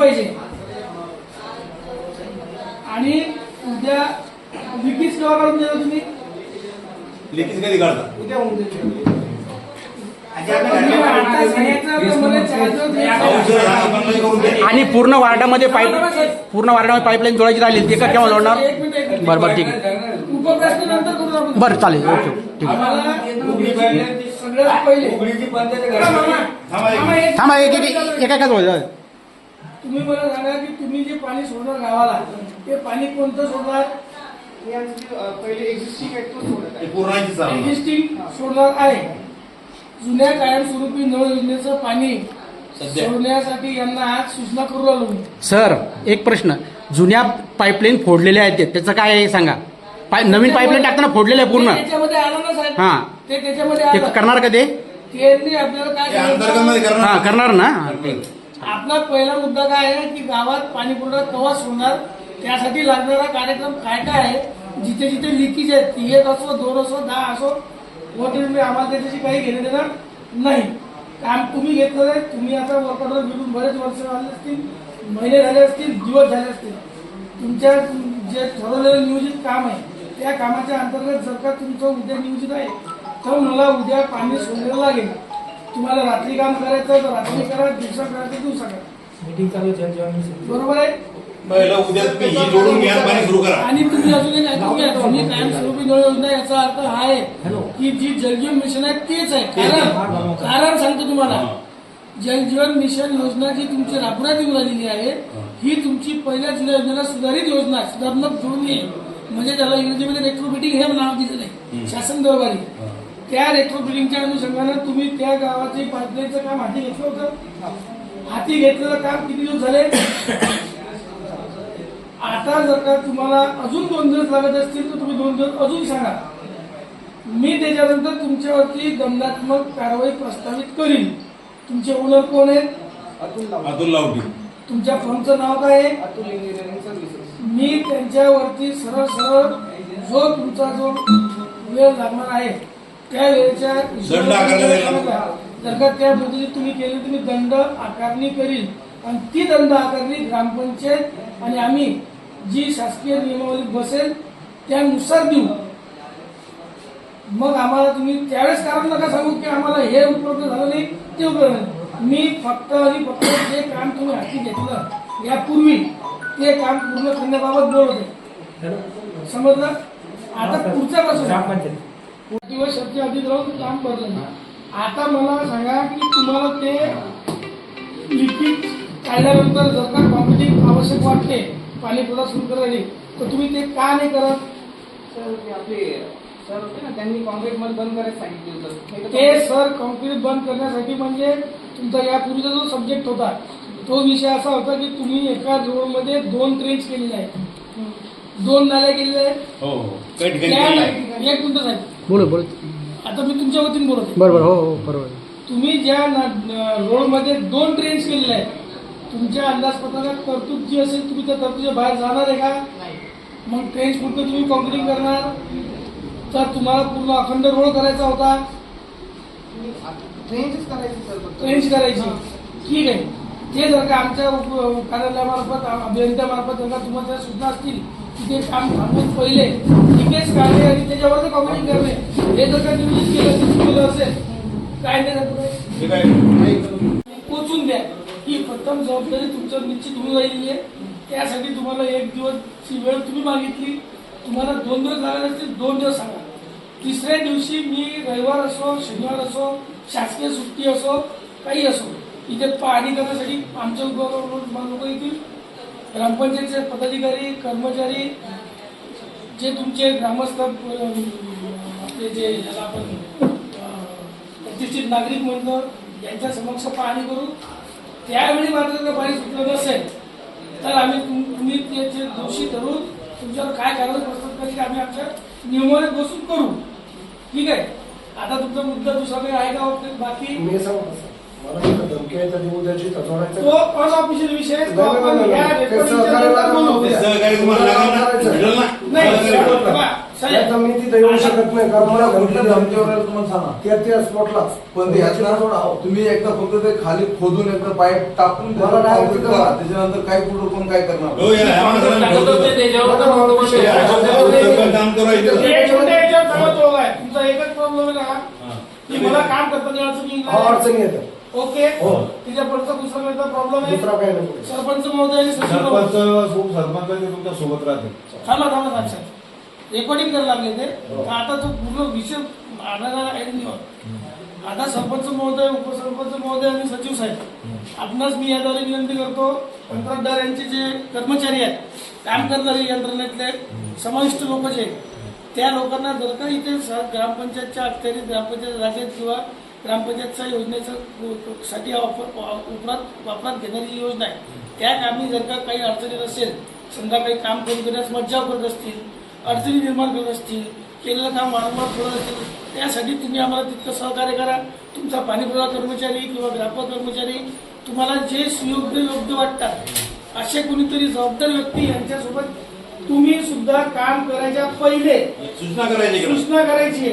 पाहिजे. आणि उद्या लिखित केव्हा काढून देणार तुम्ही? लिखित कधी काढता? उद्या होऊन हा द्या. आणि पूर्ण वार्डामध्ये पाईप पूर्ण वार्डामध्ये पाईपलाईन जोडायची राहिली ती का केव्हा जोडणार. बरं बरं ठीक आहे. उपप्रश्न नंतर करू आपण. बरं चालेल. ओके ठीक आहे. आम्हाला सगळ्यात पहिले थांबा, एक एक- थांबा तुम्ही मला सांगा की तुम्ही जे पाणी सोडणार गावाला ते पाणी कोणतं सोडणार? पहिले एक्झिस्टिंग हे सोडणार आहे. जुन्या कायमस्वरूपी नळ योजनेचं पाणी. सोडण्यासाठी यांना आज सूचना करू मी. सर एक प्रश्न. जुन्या पाईपलाईन फोडलेल्या आहेत त्याचं काय आहे सांगा. पाय नवीन पाईपलाईन टाकताना फोडलेलं आहे पूर्ण. त्याच्यामध्ये आलं ना साहेब? हा. ते त्याच्यामध्ये ते आलं. करणार का ते? आपल्याला काय? हा करणार ना. आपला पहिला मुद्दा काय आहे की गावात पाणी पुरवठा केव्हा सोडणार त्यासाठी लागणारा कार्यक्रम काय काय आहे? जिथे जिथे लिकेज आहेत ती एक असो दोन असो दहा असो वॉटर मी आम्हाला त्याच्याशी काही घेणे देणार नाही. काम तुम्ही घेतलं आहे तुम्ही आता वर्कआउटवर घेऊन बरेच वर्ष झाले असतील महिने झाले असतील दिवस झाले असतील. तुमच्या जे ठरवलेलं नियोजित काम आहे त्या कामाच्या अंतर्गत जर का तुमचं उद्या नियोजित आहे तर मला उद्या पाणी सोडलेलं लागेल. तुम्हाला रात्री काम करायचं तर रात्री करा दिवसा करायचं दिवसा करा. मीटिंग चालू आहे जेव्हा मी बरोबर आहे? पहिलं उद्या तुम्ही ही जोडून घ्या पाणी सुरू करा. आणि तुम्ही अजून एक ऐकून घ्या तुम्ही कायमस्वरूपी नळ योजना याचा अर्थ हा आहे की जी जलजीवन मिशन आहे तेच आहे. कारण कारण सांगतो तुम्हाला. जलजीवन मिशन योजना जी तुमची राबवण्यात येऊन राहिलेली आहे ही. तुमची पहिल्या जुन्या योजनेला सुधारित योजना जोडणी आहे म्हणजे त्याला इंग्रजीमध्ये रेट्रोफिटिंग हे नाव दिलेलं आहे. शासन दरबारी. त्या रेट्रोफिटिंगच्या अनुषंगानं तुम्ही त्या गावाचे पाईपलाईनचं काम हाती घेतलं होतं? हाती घेतलेलं काम किती दिवस झाले? आता जर का तुम्हाला अजून दोन दिवस लागत असतील तर तुम्ही दोन दिवस अजून सांगा. मी त्याच्यानंतर तुमच्यावरती दंडात्मक कारवाई प्रस्तावित करीन. तुमचे ओनर कोण आहेत? अतुल लावटी तुमच्या फर्मचं नाव काय आहे? अतुल इंजिनिअरिंग सर्व्हिसेस मी त्यांच्यावरती सरळ सरळ जो तुमचा जो वेळ लागणार आहे त्या वेळेच्या दंड आकारला जाईल ना? जर का त्या पद्धतीने तुम्ही केली तुम्ही दंड आकारणी करील. आणि ती दंड आकारणी ग्रामपंचायत आणि आम्ही जी शासकीय नियमावली बसेल त्यानुसार देऊ. मग आम्हाला तुम्ही त्यावेळेस कारण नका सांगू की आम्हाला हे उपलब्ध झालं नाही ते उपलब्ध नाही. मी फक्त आणि फक्त जे काम तुम्ही हाती घेतलं यापूर्वी ते काम पूर्ण करण्याबाबत बोलत आहे समजलं? आता पुढचा प्रश्न. ग्रामपंचायत. दिवस शक्य अधिक राहून काम बदललं आता मला सांगा की तुम्हाला ते लिखित काढल्यानंतर जर का कॉम्पिटिंग आवश्यक वाटते पाणी पुरवठा सुरू करायला तर तुम्ही ते का नाही करत? सर ते आपले सर होते ना त्यांनी कॉन्क्रीटमध्ये बंद करायला सांगितलं होतं. तर ते सर कॉन्क्रीट बंद करण्यासाठी म्हणजे तुमचा यापूर्वीचा जो सब्जेक्ट होता तो विषय असा होता की तुम्ही एका रोडमध्ये दोन ट्रेन्स केलेले आहेत. दोन नाल्या केलेल्या आहेत. हो हो. काही ठिकाणी त्या केलं आहे. एक मिनिट साहेब बोलू बोलू. आता मी तुमच्या वतीने बोलत आहे. बरोबर हो हो बरोबर तुम्ही ज्या न- रोडमध्ये दोन ट्रेन्स केलेल्या आहेत तुमच्या अंदाजपत्रकात तरतूद जी असेल तुम्ही त्या तरतुदीच्या बाहेर जाणार आहे का? मग ट्रेन्स पुरतं तुम्ही कॉन्क्रीट करणार. तर तुम्हाला पूर्ण अखंड रोड करायचा होता. ट्रेनचीच करायची सर फक्त. ट्रेन्स करायची. ठीक आहे. ते जर का आमच्या उप- कार्यालयामार्फत अभियंत्यामार्फत जर का तुम्हाला त्या सूचना असतील की ते काम थांबवून पहिले. तिथेच काढले आणि त्याच्यावर कॉन्क्रीट करणे. हे जर का केलं तुम्ही केलं असेल काय नाही पोचून द्या. ही प्रथम जबाबदारी तुमच्यावर निश्चित होऊन राहिलेली आहे. त्यासाठी तुम्हाला एक दिवसची वेळ तुम्ही मागितली. तुम्हाला दोन दिवस लागत असतील दोन दिवस सांगा. तिसऱ्या दिवशी मी रविवार असो शनिवार असो शासकीय सुट्टी असो काही असो इथे पाहणी करण्यासाठी आमच्या लोक येतील. ग्रामपंचायतचे पदाधिकारी कर्मचारी जे तुमचे ग्रामस्थ आपले जे ज्याला आपण प्रतिष्ठित नागरिक म्हणतो यांच्या समक्ष पाहणी करू. त्यावेळी मात्र जर पाणी सुटलं नसेल तर आम्ही तुम- तुम्ही त्याचे दोषी धरून तुमच्यावर काय कारवाई प्रस्तुत करायची आम्ही आमच्या नियमावलीत बसून करू. ठीक आहे? आता तुमचा मुद्दा दुसरा काही आहे का? बाकी? मी सांगतो तो अनऑफिशियल विषय. तो आपण या सहकारी तुम्हाला ना? मिळेल ना? नाही. मला साहेब, काय- बघा, साहेब साहेब, त्याचा मी तिथे येऊ शकत नाही कारण मला घरी कुठल्या धमकीवर आहे तुम्हाला सांगा त्या त्या स्पॉटला पण ते आहेत. ना, तुम्ही एकदा फक्त ते खाली खोदून एकदा पाईप टाकून मला करा. त्याच्यानंतर काय कुठं कोण काय करणार? हो टाकत त्याच्यावर तर मग काम करायचं. एक मिनिट याच्यावर सगळं तोल आहे. तुमचा एकच प्रॉब्लेम आहे का? की मला काम करताना अडचणी हा अडचणी येतात. ओके. हो. तिच्या पुढचा दुसरा प्रॉब्लेम दुसरा आहे? काही नको. सरपंच महोदय आणि सचिव सरपंच महोदय. उपसरपंच ते तुमच्यासोबत राहते थांबा थांबा साहेब रेकॉर्डिंग करायला लागले ते. तर आता तो पूर्ण विषय आणायला आहे नाही होत. आता सरपंच महोदय उपसरपंच महोदय आणि सचिव साहेब. आपणास मी याद्वारे विनंती करतो कंत्राटदार यांचे जे कर्मचारी आहेत काम करणारे यंत्रणेतले समाविष्ट लोक जे आहेत, त्या लोकांना जर का इथे स- ग्रामपंचायतच्या अखत्यारीत ग्रामपंचायत जागेत किंवा ग्रामपंचायतच्या योजनेचं साठी वापर वापरात वापरात घेणारी जी योजना आहे त्या कामी जर का काही अडचणी असेल समजा काही काम करून देण्यास मज्जाव करत असतील अडचणी निर्माण करत असतील केलेलं काम वारंवार करत असतील त्यासाठी तुम्ही आम्हाला तितकं सहकार्य करा तुमचा पाणीपुरवठा कर्मचारी किंवा ग्राहक कर्मचारी तुम्हाला जे सुयोग्य योग्य वाटतात असे कोणीतरी जबाबदार व्यक्ती यांच्यासोबत तुम्ही सुद्धा काम करायच्या पहिले सूचना करायची? सूचना करायची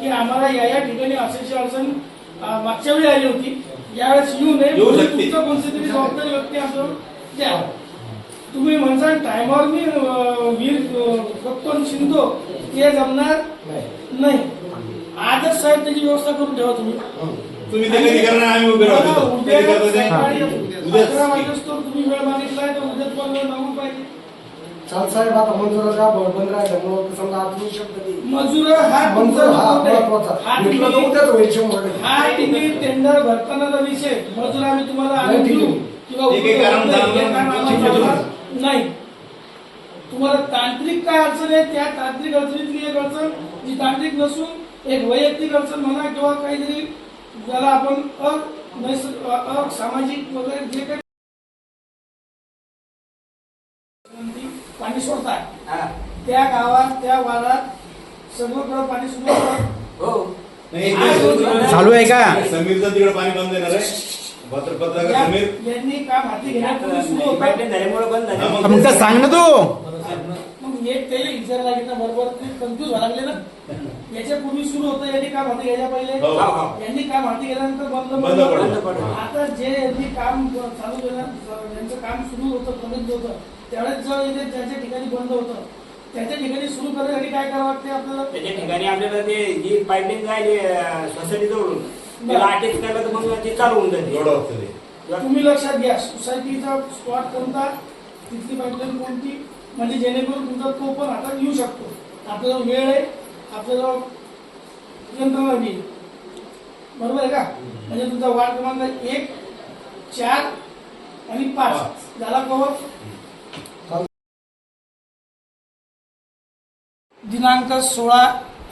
की आम्हाला या या ठिकाणी असायची अडचण मागच्या वेळी आली होती. यावेळेस येऊ नये. तुमचं कोणती तरी जबाबदारी व्यक्ती आमचं द्या. तुम्ही म्हणसाल टायमावर मी वीर आणि शिंदो ते जमणार नाही. आजच साहेब त्याची व्यवस्था करून ठेवा तुम्ही. उद्या? सकाळी. अकरा वाजेस्तोवर तुम्ही वेळ मागितलाय तर उद्याच पण वेळ मागून पाहिजे. साहेब आता मंजुराचा बंद राहिल्यामुळं समजा आज होऊ शकतं की मजूर हा तुमचा मंजूर हा report आहे. महत्त्वाचा हा भेटलं तर तुम्ही- उद्याच होईल शंभर टक्के. हा तुम्ही टेंडर भरतानाचा विषय मजूर आम्ही तुम्हाला आणून नाही, देऊ. किंवा ठीक आहे, कारण नाही. हे ठीक आहे, नाही तुम्हाला तांत्रिक काय अडचण आहे त्या तांत्रिक अडचणीतली एक अडचण जी तांत्रिक नसून एक वैयक्तिक अडचण म्हणा किंवा काहीतरी ज्याला आपण अनैस- अ- असामाजिक वगैरे जे काही पाणी सोडतात हा. त्या गावात त्या वाडात सगळीकडे पाणी सुरू होतं. हो. नाही, ते चालू आहे का? समीरचं तिकडे पाणी बंद देणार आहे पत्र पत्रकार या- समीर? यांनी काम हाती घेण्यापूर्वी सुरू होतं. हा, हा, मग तर सांग ना तू. मग एक ते विचार लागेल बरोबर? ते कन्फ्युज व्हायला लागले ना. याच्या पूर्वी सुरू होतं यांनी काम हाती घ्यायच्या पहिले. हो. यांनी काम हाती घेतल्यानंतर बंद बंद पडलं. पडलं. आता जे यांनी काम चालू केलं ज्यांचं काम सुरू होतं प्रगत होतं त्यावेळेस जर इथे ज्याच्या ठिकाणी बंद होतं. त्याच्या ठिकाणी सुरू करण्यासाठी काय करावं लागते आपल्याला? त्याच्या ठिकाणी आपल्याला ते जी पाईपलाईन जायली सोसायटी जवळून त्याला अटॅच केलं तर मग ते चालू होऊन जाते. एवढं असतं ते. तुम्ही लक्षात घ्या सोसायटीचा स्पॉट कोणता तिथली पाईपलाईन कोणती म्हणजे जेणेकरून तुमचा तो पण आता येऊ शकतो. आपल्याला वेळ आहे आपल्याला यंत्रणा बी. बरोबर आहे का? म्हणजे तुमचा वार्ड क्रमांक एक चार आणि पाच. झाला कवर दिनांक सोळा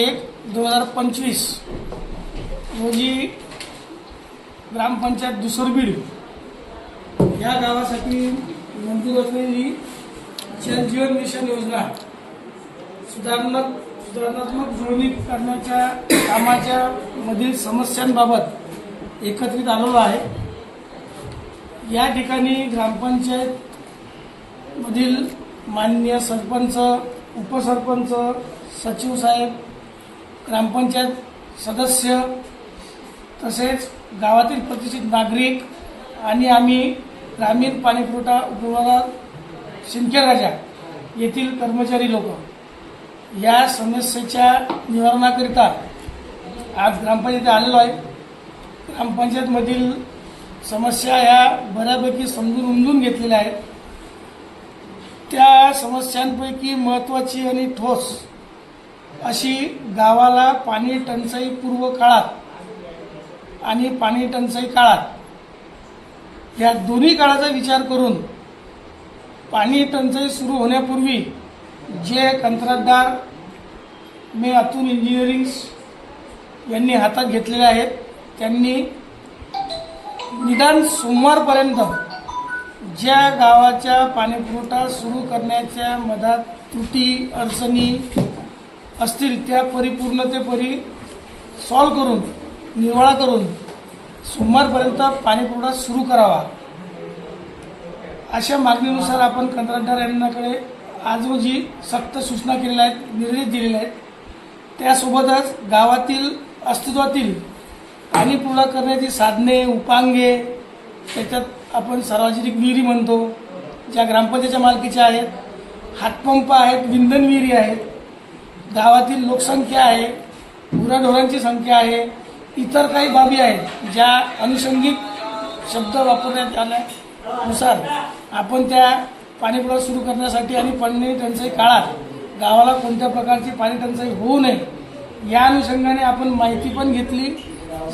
एक दोन हजार पंचवीस. रोजी ग्रामपंचायत दुसरबीड या गावासाठी मंजूर असलेली जलजीवन मिशन योजना. सुधारणात्मक सुधारणात्मक जुळणी करण्याच्या कामाच्या मधील समस्यांबाबत एकत्रित आलेलो आहे. या ठिकाणी ग्रामपंचायत मधील माननीय सरपंच उपसरपंच सचिव साहेब ग्रामपंचायत सदस्य तसेच गावातील प्रतिष्ठित नागरिक आणि आम्ही ग्रामीण पाणीपुरवठा उपविभाग सिंदखेड राजा येथील कर्मचारी लोक या समस्येच्या निवारणाकरिता आज ग्रामपंचायती आलेलो आहे. ग्रामपंचायतमधील समस्या ह्या बऱ्यापैकी समजून उमजून घेतलेल्या आहेत. त्या समस्यांपैकी महत्त्वाची आणि ठोस अशी गावाला पाणी टंचाई पूर्व काळात आणि पाणी टंचाई काळात या दोन्ही काळाचा विचार करून पाणी टंचाई सुरू होण्यापूर्वी जे कंत्राटदार मे अतुल इंजिनिअरिंग यांनी हातात घेतलेले आहेत त्यांनी निदान सोमवारपर्यंत ज्या गावाच्या पाणीपुरवठा सुरू करण्याच्या मधात त्रुटी अडचणी असतील त्या परिपूर्णतेपरी सॉल्व करून निवाळा करून सोमवारपर्यंत पाणीपुरवठा सुरू करावा. अशा मागणीनुसार आपण कंत्राटदार यांच्याकडे आज रोजी सक्त सूचना केलेल्या आहेत निर्देश दिलेले आहेत. त्यासोबतच गावातील अस्तित्वातील पाणीपुरवठा करण्याची साधने उपांगे त्याच्यात आपण सार्वजनिक विहिरी म्हणतो ज्या ग्रामपंचायतच्या मालकीच्या आहेत हातपंप आहेत विंधन विहिरी आहेत गावातील लोकसंख्या आहे गुराढोरांची संख्या आहे इतर काही बाबी आहेत ज्या अनुषंगिक शब्द वापरण्यात आल्यानुसार आपण त्या पाणीपुरवठा सुरू करण्यासाठी आणि पाणी टंचाई काळात गावाला कोणत्या प्रकारची पाणी टंचाई होऊ नये या अनुषंगाने आपण माहिती पण घेतली.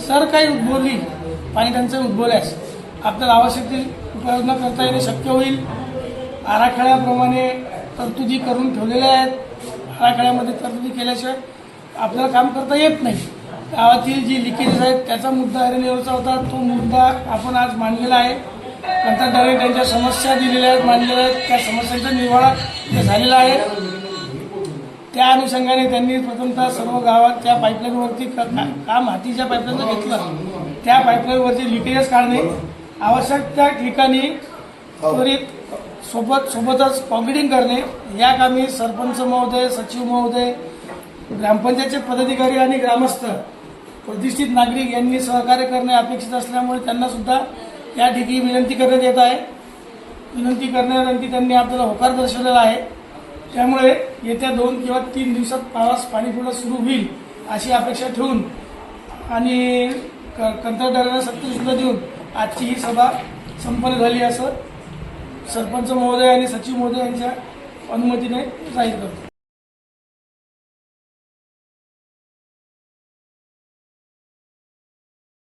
सर काही उद्भवली पाणी टंचाई उद्भवल्यास. आपल्याला आवश्यक ती उपाययोजना करता येणे शक्य होईल. आराखड्याप्रमाणे तरतुदी करून ठेवलेल्या आहेत. आराखड्यामध्ये तरतुदी केल्याशिवाय आपल्याला काम करता येत नाही. गावातील जी लिकेजेस आहेत त्याचा मुद्दा अरेनेवरचा होता. तो मुद्दा आपण आज मांडलेला आहे. कंत्राटदारांनी त्यांच्या समस्या दिलेल्या आहेत मांडलेल्या आहेत. त्या समस्यांचा निवाडा इथे झालेला आहे. त्या अनुषंगाने त्यांनी प्रथमतः सर्व गावात त्या पाईपलाईनवरती काम हातीच्या पाईपलाईनचं घेतलं. त्या पाईपलाईनवरती लिकेजेस काढणे. आवश्यक त्या ठिकाणी त्वरित सोबत सोबतच कॉन्क्रिटिंग करणे या कामी सरपंच महोदय सचिव महोदय ग्रामपंचायतचे पदाधिकारी आणि ग्रामस्थ प्रतिष्ठित नागरिक यांनी सहकार्य करणे अपेक्षित असल्यामुळे त्यांना सुद्धा या ठिकाणी विनंती करण्यात येत आहे. विनंती करण्यासाठी त्यांनी आपल्याला होकार दर्शवलेला आहे. त्यामुळे येत्या दोन किंवा तीन दिवसात पावास पाणीपुरवठा सुरू होईल अशी अपेक्षा ठेवून आणि क कंत्राटदारांना सत्तेसुद्धा देऊन आजची ही सभा संपन्न झाली असं सरपंच महोदय आणि सचिव महोदय यांच्या अनुमतीने जाहीर करतो.